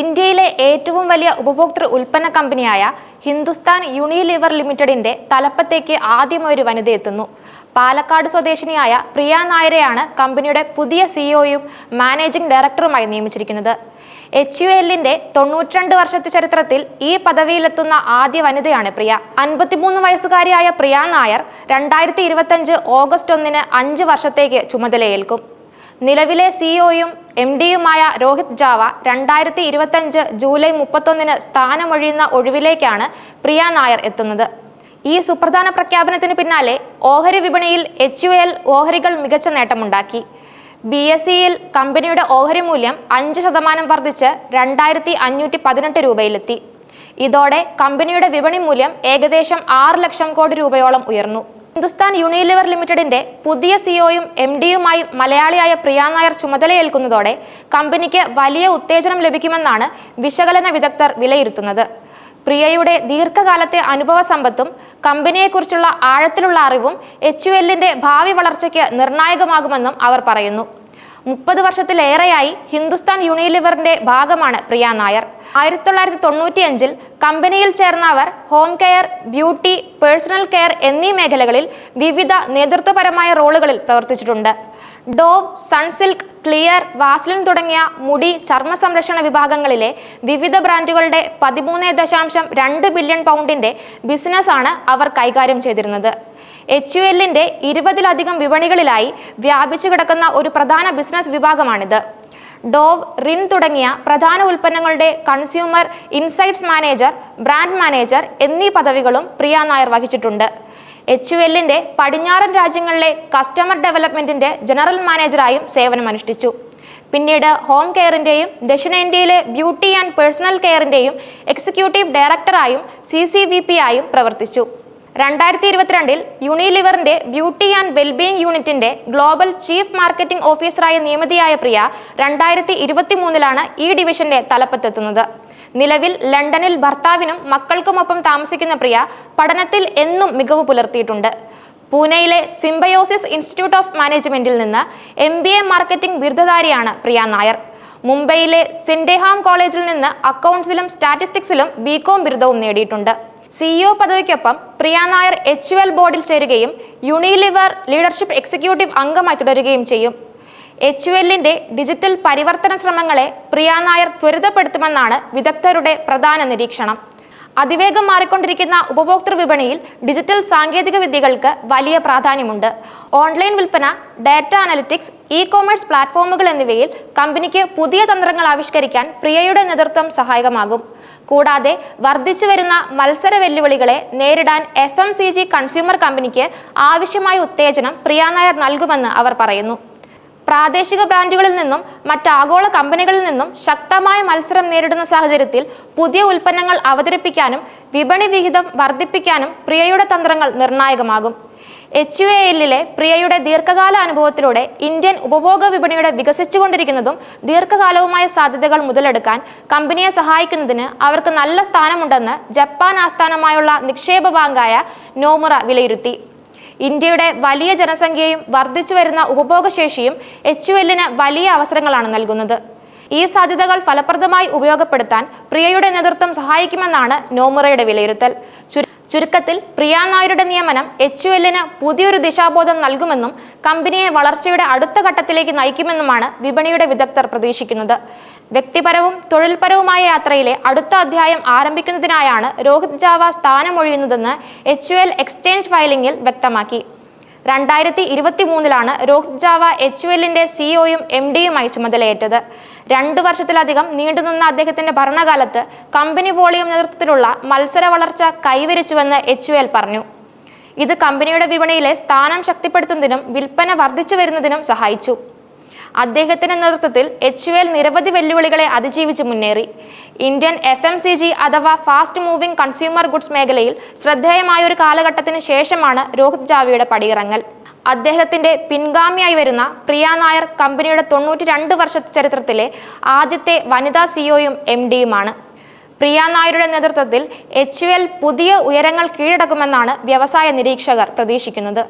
ഇന്ത്യയിലെ ഏറ്റവും വലിയ ഉപഭോക്തൃ ഉൽപ്പന്ന കമ്പനിയായ ഹിന്ദുസ്ഥാൻ യൂണിലിവർ ലിമിറ്റഡിന്റെ തലപ്പത്തേക്ക് ആദ്യമൊരു വനിത എത്തുന്നു. പാലക്കാട് സ്വദേശിനിയായ പ്രിയ നായരെയാണ് കമ്പനിയുടെ പുതിയ സിഇഒയും മാനേജിംഗ് ഡയറക്ടറുമായി നിയമിച്ചിരിക്കുന്നത്. എച്ച് യു എല്ലിന്റെ തൊണ്ണൂറ്റിരണ്ട് വർഷത്തെ ചരിത്രത്തിൽ ഈ പദവിയിലെത്തുന്ന ആദ്യ വനിതയാണ് പ്രിയ. അൻപത്തിമൂന്ന് വയസ്സുകാരിയായ പ്രിയ നായർ രണ്ടായിരത്തി ഇരുപത്തഞ്ച് ഓഗസ്റ്റ് ഒന്നിന് അഞ്ച് വർഷത്തേക്ക് ചുമതലയേൽക്കും. നിലവിലെ സിഇഒയും എം ഡിയുമായ രോഹിത് ജാവ രണ്ടായിരത്തി ഇരുപത്തഞ്ച് ജൂലൈ മുപ്പത്തൊന്നിന് സ്ഥാനമൊഴിയുന്ന ഒഴിവിലേക്കാണ് പ്രിയ നായർ എത്തുന്നത്. ഈ സുപ്രധാന പ്രഖ്യാപനത്തിന് പിന്നാലെ ഓഹരി വിപണിയിൽ എച്ച് യു എൽ ഓഹരികൾ മികച്ച നേട്ടമുണ്ടാക്കി. ബി എസ് സിയിൽ കമ്പനിയുടെ ഓഹരി മൂല്യം അഞ്ച് ശതമാനം വർദ്ധിച്ച് രണ്ടായിരത്തി അഞ്ഞൂറ്റി പതിനെട്ട് രൂപയിലെത്തി. ഇതോടെ കമ്പനിയുടെ വിപണി മൂല്യം ഏകദേശം ആറ് ലക്ഷം കോടി രൂപയോളം ഉയർന്നു. ഹിന്ദുസ്ഥാൻ യൂണിലിവർ ലിമിറ്റഡിന്റെ പുതിയ സിഒയും എം ഡിയുമായി മലയാളിയായ പ്രിയ നായർ ചുമതലയേൽക്കുന്നതോടെ കമ്പനിക്ക് വലിയ ഉത്തേജനം ലഭിക്കുമെന്നാണ് വിശകലന വിദഗ്ധർ വിലയിരുത്തുന്നത്. പ്രിയയുടെ ദീർഘകാലത്തെ അനുഭവ സമ്പത്തും കമ്പനിയെക്കുറിച്ചുള്ള ആഴത്തിലുള്ള അറിവും എച്ച് യു എല്ലിന്റെ ഭാവി വളർച്ചയ്ക്ക് നിർണായകമാകുമെന്നും അവർ പറയുന്നു. മുപ്പത് വർഷത്തിലേറെയായി ഹിന്ദുസ്ഥാൻ യൂണിലിവറിന്റെ ഭാഗമാണ് പ്രിയ നായർ. ആയിരത്തി തൊള്ളായിരത്തി തൊണ്ണൂറ്റി അഞ്ചിൽ കമ്പനിയിൽ ചേർന്ന അവർ home care beauty personal care എന്നീ മേഖലകളിൽ വിവിധ നേതൃത്വപരമായ റോളുകളിൽ പ്രവർത്തിച്ചിട്ടുണ്ട്. ഡോവ് സൺസിൽക്ക് ക്ലിയർ വാസ്ലിൻ തുടങ്ങിയ മുടി ചർമ്മ സംരക്ഷണ വിഭാഗങ്ങളിലെ വിവിധ ബ്രാൻഡുകളുടെ പതിമൂന്ന് ദശാംശം രണ്ട് ബില്യൺ പൗണ്ടിന്റെ ബിസിനസ്സാണ് അവർ കൈകാര്യം ചെയ്തിരുന്നത്. എച്ച് യു എല്ലിന്റെ ഇരുപതിലധികം വിപണികളിലായി വ്യാപിച്ചു കിടക്കുന്ന ഒരു പ്രധാന ബിസിനസ് വിഭാഗമാണിത്. ഡോവ് റിൻ തുടങ്ങിയ പ്രധാന ഉൽപ്പന്നങ്ങളുടെ consumer insights manager brand manager എന്നീ പദവികളും പ്രിയ നായർ വഹിച്ചിട്ടുണ്ട്. എച്ച് യു എല്ലിന്റെ പടിഞ്ഞാറൻ രാജ്യങ്ങളിലെ കസ്റ്റമർ ഡെവലപ്മെന്റിന്റെ ജനറൽ മാനേജറായും സേവനമനുഷ്ഠിച്ചു പിന്നീട് ഹോം കെയറിന്റെയും ദക്ഷിണേന്ത്യയിലെ ബ്യൂട്ടി ആൻഡ് പേഴ്സണൽ കെയറിന്റെയും എക്സിക്യൂട്ടീവ് ഡയറക്ടറായും സി സി വി പി ആയും പ്രവർത്തിച്ചു. രണ്ടായിരത്തി ഇരുപത്തിരണ്ടിൽ യൂണിലിവറിന്റെ ബ്യൂട്ടി ആൻഡ് വെൽബീയിങ് യൂണിറ്റിന്റെ ഗ്ലോബൽ ചീഫ് മാർക്കറ്റിംഗ് ഓഫീസറായ നിയമിതയായ പ്രിയ രണ്ടായിരത്തി ഇരുപത്തി മൂന്നിലാണ് ഈ ഡിവിഷന്റെ തലപ്പത്തെത്തുന്നത്. നിലവിൽ ലണ്ടനിൽ ഭർത്താവിനും മക്കൾക്കുമൊപ്പം താമസിക്കുന്ന പ്രിയ പഠനത്തിൽ എന്നും മികവ് പുലർത്തിയിട്ടുണ്ട്. പൂനെയിലെ സിംബയോസിസ് ഇൻസ്റ്റിറ്റ്യൂട്ട് ഓഫ് മാനേജ്മെന്റിൽ നിന്ന് എം ബി എ മാർക്കറ്റിംഗ് ബിരുദധാരിയാണ് പ്രിയ നായർ. മുംബൈയിലെ സിൻഡെഹാം കോളേജിൽ നിന്ന് അക്കൗണ്ട്സിലും സ്റ്റാറ്റിസ്റ്റിക്സിലും ബികോം ബിരുദവും നേടിയിട്ടുണ്ട്. സിഇഒ പദവിക്കൊപ്പം പ്രിയ നായർ എച്ച് എൽ ബോർഡിൽ ചേരുകയും യൂണിലിവർ ലീഡർഷിപ്പ് എക്സിക്യൂട്ടീവ് അംഗമായി തുടരുകയും ചെയ്യും. എച്ച് എല്ലിന്റെ ഡിജിറ്റൽ പരിവർത്തന ശ്രമങ്ങളെ പ്രിയ നായർ ത്വരിതപ്പെടുത്തുമെന്നാണ് വിദഗ്ധരുടെ പ്രധാന നിരീക്ഷണം. അതിവേഗം മാറിക്കൊണ്ടിരിക്കുന്ന ഉപഭോക്തൃ വിപണിയിൽ ഡിജിറ്റൽ സാങ്കേതിക വിദ്യകൾക്ക് വലിയ പ്രാധാന്യമുണ്ട്. ഓൺലൈൻ വിൽപ്പന ഡാറ്റ അനലിറ്റിക്സ് ഇ കോമേഴ്സ് പ്ലാറ്റ്ഫോമുകൾ എന്നിവയിൽ കമ്പനിക്ക് പുതിയ തന്ത്രങ്ങൾ ആവിഷ്കരിക്കാൻ പ്രിയയുടെ നേതൃത്വം സഹായകമാകും. കൂടാതെ വർദ്ധിച്ചു വരുന്ന മത്സര വെല്ലുവിളികളെ നേരിടാൻ F M C G consumer കമ്പനിക്ക് ആവശ്യമായ ഉത്തേജനം പ്രിയ നായർ നൽകുമെന്ന് അവർ പറയുന്നു. പ്രാദേശിക ബ്രാൻഡുകളിൽ നിന്നും മറ്റ് ആഗോള കമ്പനികളിൽ നിന്നും ശക്തമായ മത്സരം നേരിടുന്ന സാഹചര്യത്തിൽ പുതിയ ഉൽപ്പന്നങ്ങൾ അവതരിപ്പിക്കാനും വിപണി വിഹിതം വർദ്ധിപ്പിക്കാനും പ്രിയയുടെ തന്ത്രങ്ങൾ നിർണായകമാകും. എച്ച് യു എല്ലിലെ പ്രിയയുടെ ദീർഘകാല അനുഭവത്തിലൂടെ ഇന്ത്യൻ ഉപഭോഗ വിപണിയുടെ വികസിച്ചുകൊണ്ടിരിക്കുന്നതും ദീർഘകാലവുമായ സാധ്യതകൾ മുതലെടുക്കാൻ കമ്പനിയെ സഹായിക്കുന്നതിന് അവർക്ക് നല്ല സ്ഥാനമുണ്ടെന്ന് ജപ്പാൻ ആസ്ഥാനമായുള്ള നിക്ഷേപ ബാങ്കായ നോമുറ വിലയിരുത്തി. ഇന്ത്യയുടെ വലിയ ജനസംഖ്യയും വർദ്ധിച്ചു വരുന്ന ഉപഭോഗശേഷിയും എച്ച് യു എല്ലിന് വലിയ അവസരങ്ങളാണ് നൽകുന്നത്. ഈ സാധ്യതകൾ ഫലപ്രദമായി ഉപയോഗപ്പെടുത്താൻ പ്രിയയുടെ നേതൃത്വം സഹായിക്കുമെന്നാണ് നോമുറയുടെ വിലയിരുത്തൽ. ചുരുക്കത്തിൽ പ്രിയ നായരുടെ നിയമനം എച്ച് യു എല്ലിന് പുതിയൊരു ദിശാബോധം നൽകുമെന്നും കമ്പനിയെ വളർച്ചയുടെ അടുത്ത ഘട്ടത്തിലേക്ക് നയിക്കുമെന്നുമാണ് വിപണിയുടെ വിദഗ്ധർ പ്രതീക്ഷിക്കുന്നത്. വ്യക്തിപരവും തൊഴിൽപരവുമായ യാത്രയിലെ അടുത്ത അധ്യായം ആരംഭിക്കുന്നതിനായാണ് രോഹിത് ജാവ സ്ഥാനമൊഴിയുന്നതെന്ന് എച്ച് യു എൽ എക്സ്ചേഞ്ച് ഫയലിംഗിൽ വ്യക്തമാക്കി. രണ്ടായിരത്തി ഇരുപത്തി മൂന്നിലാണ് രോഹിത് ജാവ എച്ച് എല്ലിന്റെ സിഇഒയും എം ഡിയുമായി ചുമതലയേറ്റത്. രണ്ടു വർഷത്തിലധികം നീണ്ടുനിന്ന അദ്ദേഹത്തിന്റെ ഭരണകാലത്ത് കമ്പനി വോളിയം നേതൃത്വത്തിലുള്ള മത്സര വളർച്ച കൈവരിച്ചുവെന്ന് എച്ച് എൽ പറഞ്ഞു. ഇത് കമ്പനിയുടെ വിപണിയിലെ സ്ഥാനം ശക്തിപ്പെടുത്തുന്നതിനും വിൽപ്പന വർദ്ധിച്ചു വരുന്നതിനും സഹായിച്ചു. അദ്ദേഹത്തിന്റെ നേതൃത്വത്തിൽ എച്ച് എൽ നിരവധി വെല്ലുവിളികളെ അതിജീവിച്ച് മുന്നേറി. Indian F M C G അഥവാ ഫാസ്റ്റ് മൂവിംഗ് കൺസ്യൂമർ ഗുഡ്സ് മേഖലയിൽ ശ്രദ്ധേയമായ ഒരു കാലഘട്ടത്തിന് ശേഷമാണ് രോഹിത് ജാവിയുടെ പടിയിറങ്ങൽ. അദ്ദേഹത്തിന്റെ പിൻഗാമിയായി വരുന്ന പ്രിയ നായർ കമ്പനിയുടെ തൊണ്ണൂറ്റി രണ്ട് വർഷ ചരിത്രത്തിലെ ആദ്യത്തെ വനിതാ സിഒയും എം ഡിയുമാണ് പ്രിയ നായരുടെ നേതൃത്വത്തിൽ എച്ച് പുതിയ ഉയരങ്ങൾ കീഴടക്കുമെന്നാണ് വ്യവസായ നിരീക്ഷകർ പ്രതീക്ഷിക്കുന്നത്.